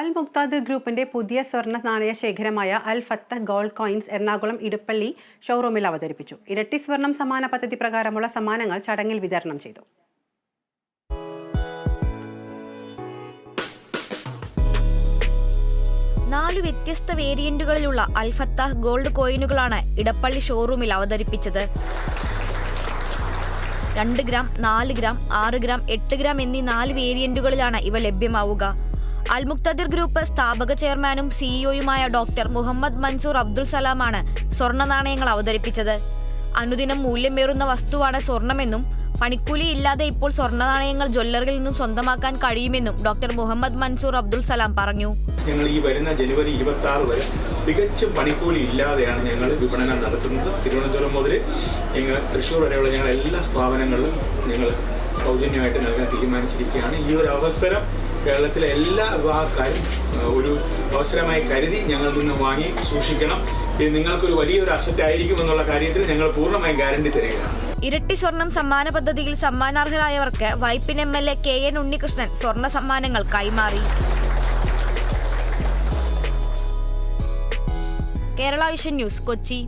അൽ മുക്താദ് ഗ്രൂപ്പിന്റെ പുതിയ സ്വർണ നാണയ ശേഖരമായ Al Fatha gold coins Ernakulam Edappally ഷോറൂമിൽ അവതരിപ്പിച്ചു. ഇരട്ടി സ്വർണം സമാന പദ്ധതി പ്രകാരമുള്ള സമ്മാനങ്ങൾ ചടങ്ങിൽ വിതരണം ചെയ്തു. നാല് വ്യത്യസ്ത വേരിയന്റുകളിലുള്ള അൽ ഫത്ത ഗോൾഡ് കോയിനുകളാണ് ഇടപ്പള്ളി ഷോറൂമിൽ അവതരിപ്പിച്ചത്. രണ്ട് ഗ്രാം നാല് ഗ്രാം ആറ് ഗ്രാം എട്ട് ഗ്രാം എന്നീ നാല് വേരിയന്റുകളിലാണ് ഇവ ലഭ്യമാവുക. അൽമുക്തദിർ ഗ്രൂപ്പ് സ്ഥാപക ചെയർമാനും സിഇഒയുമായ ഡോക്ടർ മുഹമ്മദ് മൻസൂർ അബ്ദുൽ സലാമാണ് സ്വർണ നാണയങ്ങൾ അവതരിപ്പിച്ചത്. അനുദിനം മൂല്യമേറുന്ന വസ്തുവാണ് സ്വർണമെന്നും പണിക്കൂലി ഇല്ലാതെ ഇപ്പോൾ സ്വർണ നാണയങ്ങൾ ജ്വല്ലറിയിൽ നിന്നും സ്വന്തമാക്കാൻ കഴിയുമെന്നും ഡോക്ടർ മുഹമ്മദ് മൻസൂർ അബ്ദുൽ സലാം പറഞ്ഞു. ഞങ്ങൾ ഈ വരുന്ന ജനുവരി ഇരുപത്തി ആറ് വരെ തികച്ചും പണിക്കൂലി ഇല്ലാതെയാണ് ഞങ്ങൾ വിപണനം നടത്തുന്നത്. തിരുവനന്തപുരം മുതൽ ഞങ്ങൾ തൃശ്ശൂർ വരെയുള്ള ഞങ്ങൾ എല്ലാ സ്ഥാപനങ്ങളിലും ഞങ്ങൾ സൗജന്യമായിട്ട് നൽകാൻ തീരുമാനിച്ചിരിക്കുകയാണ്. ഈ ഒരു അവസരം കേരളത്തിലെ എല്ലാ വിഭാഗക്കാരും ഒരു അവസരമായി കരുതി ഞങ്ങളിൽ നിന്ന് വാങ്ങി സൂക്ഷിക്കണം. ഇത് നിങ്ങൾക്കൊരു വലിയൊരു അസറ്റ് ആയിരിക്കും എന്നുള്ള കാര്യത്തിൽ ഞങ്ങൾ പൂർണമായും ഗ്യാരണ്ടി തരികയാണ്. ഇരട്ടി സ്വർണം സമ്മാന പദ്ധതിയിൽ സമ്മാനാർഹരായവർക്ക് Vypin M L A K N Unnikrishnan സ്വർണ സമ്മാനങ്ങൾ കൈമാറി. Kerala vision news Kochi.